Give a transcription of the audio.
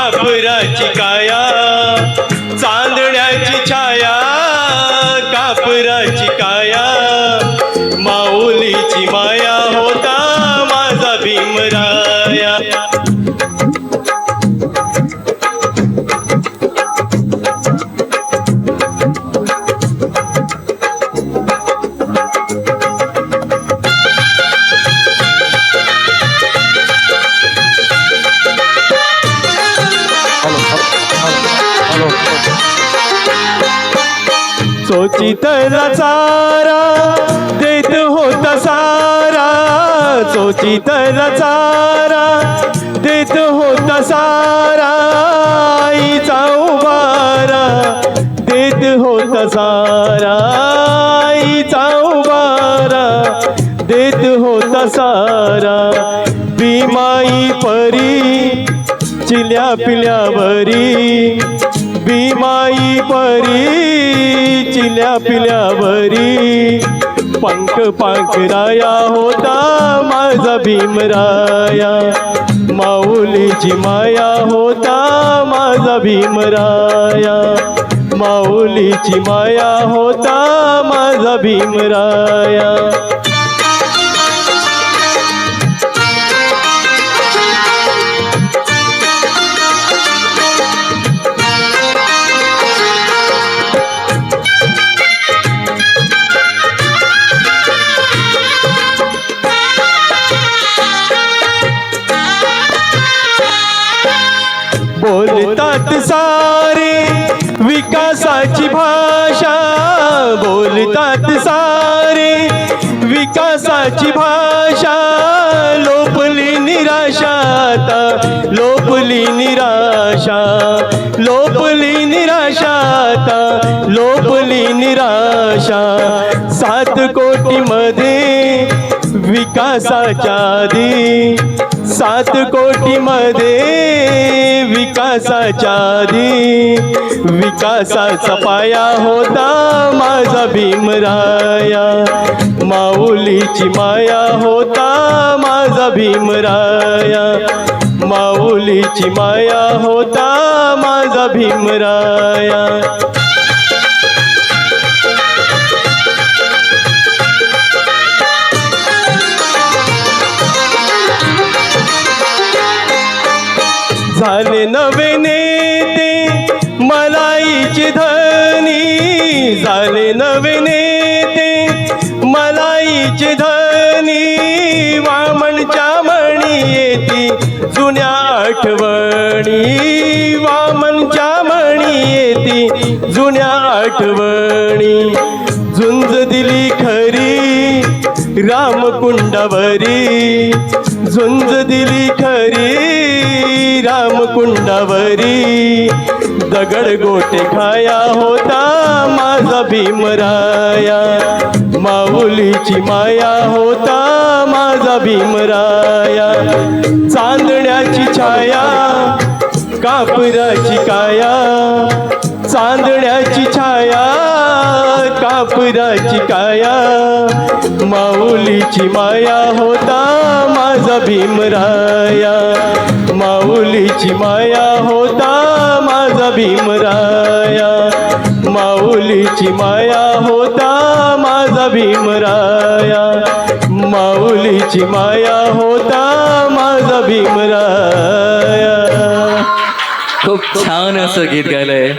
कापराची काया चोचित चारा देत होता सारा. चोचित चारा देत होता सारा. आईचा उबारा देत होता सारा. आईचा उबारा देत होता सारा. बिमाई परी चिल्या पिल्यावरी भीमाई परी चिल्या पिल्यावरी पंख पाखराया होता माझा भीमराया. माऊलीची माया होता माझा भीमराया. माऊलीची माया होता माझा भीमराया. बोलतात सारे विकासाची भाषा. बोलतात सारे विकासाची भाषा. लोपली निराशा लोपली निराशा. लोपली निराशा लोपली निराशा. सात कोटी मध्ये विकासाच्या आधी सात कोटी मध्ये विकासाच्या आधी विकासाचा पाया होता माझा भीमराया. माऊलीची माया होता माझा भीमराया. माऊलीची माया होता माझा भीमराया. झाले नवे नेते मलाईचे धनी. झाले नवे नेते मलाईचे धनी. वामनच्या मणी येती जुन्या आठवणी. वामनच्या मणी येती जुन्या आठवणी. झुंज दिली रामकुंडावरी झुंज दिली खरी. रामकुंडावरी दगड गोटे खाया होता माझा भीमराया माऊलीची माया होता माझा भीमराया चांदण्याची छाया कापराची काया. चांदण्याची छाया कापराची काया माऊलीची माया होता माझा भीमराया. माऊलीची माया होता माझा भीमराया. माऊलीची माया होता माझा भीमराया. माऊलीची माया होता माझा भीमराया. खूप छान असं गीत गायलंय.